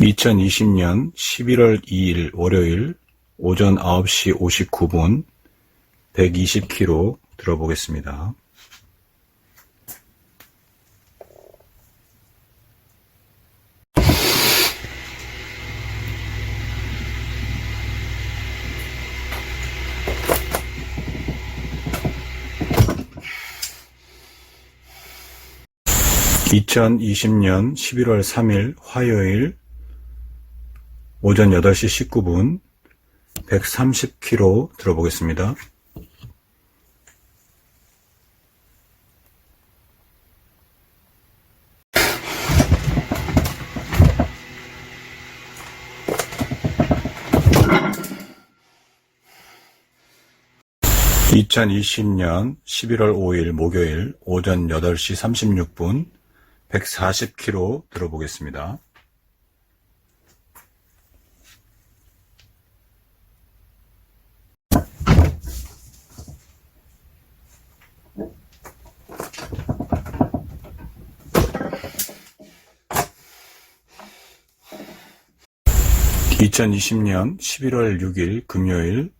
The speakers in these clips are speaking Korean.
2020년 11월 2일 월요일 오전 9시 59분 120km 들어보겠습니다. 2020년 11월 3일 화요일 오전 8시 19분 130km 들어보겠습니다. 2020년 11월 5일 목요일 오전 8시 36분 140km 들어보겠습니다. 2020년 11월 6일 금요일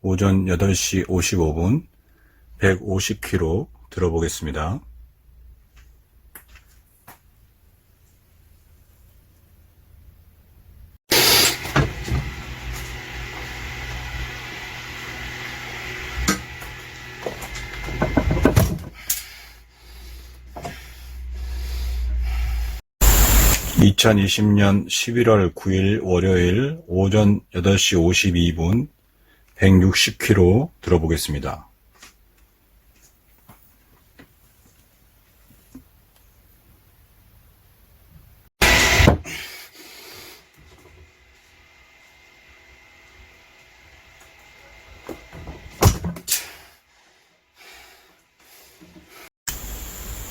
오전 8시 55분 150km 들어보겠습니다. 2020년 11월 9일 월요일 오전 8시 52분 160km 들어보겠습니다.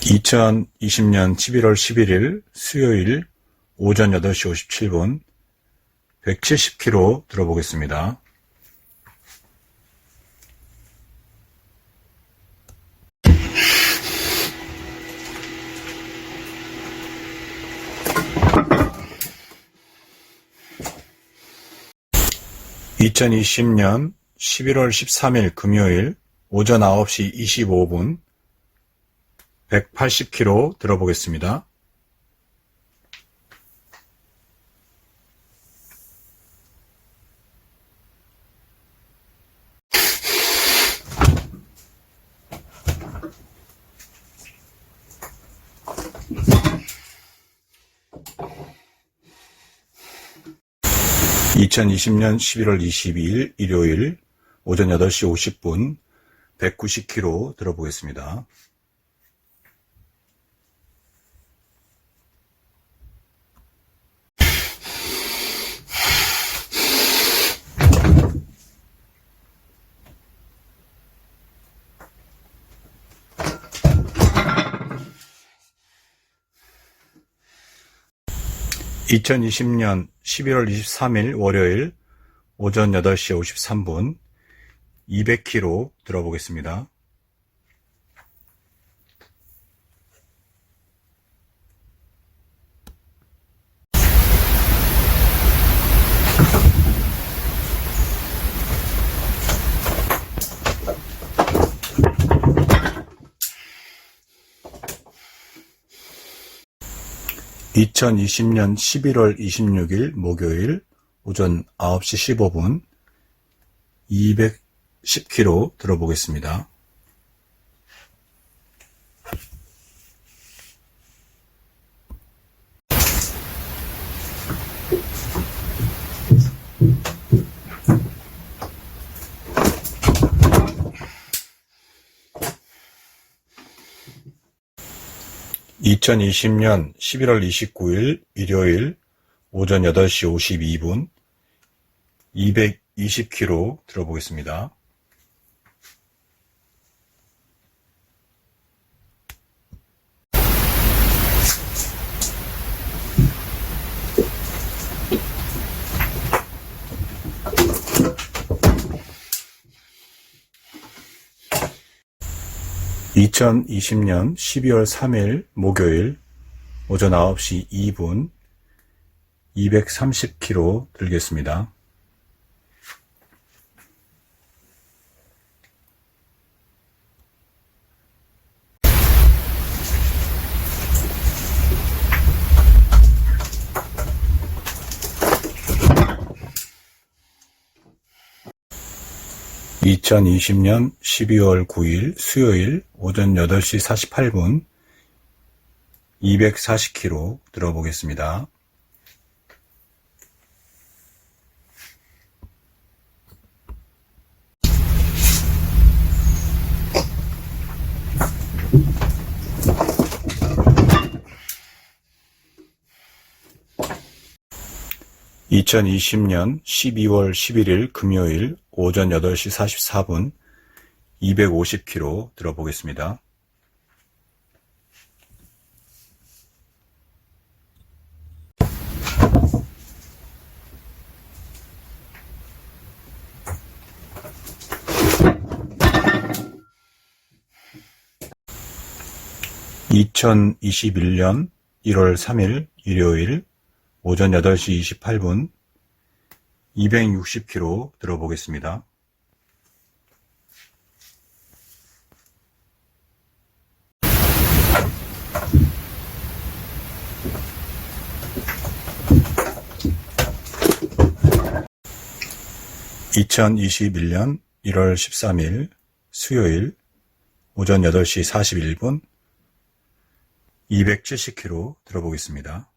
2020년 11월 11일 수요일 오전 8시 57분 170km 들어보겠습니다. 2020년 11월 13일 금요일 오전 9시 25분 180km 들어보겠습니다. 2020년 11월 22일 일요일 오전 8시 50분 190km 들어보겠습니다. 2020년 11월 23일 월요일 오전 8시 53분 200km 들어보겠습니다. 2020년 11월 26일 목요일 오전 9시 15분 210km 들어보겠습니다. 2020년 11월 29일 일요일 오전 8시 52분 220km 들어보겠습니다. 2020년 12월 3일 목요일 오전 9시 2분 230kg 들겠습니다. (2020년 12월 9일) 수요일 오전 (8시 48분) 240kg 들어보겠습니다. (2020년 12월 11일) 금요일 오전 (8시 44분) 250kg 들어보겠습니다. (2021년 1월 3일) 일요일 오전 (8시 28분) 260kg 들어보겠습니다. (2021년 1월 13일) 수요일 오전 (8시 41분) 270kg 들어보겠습니다.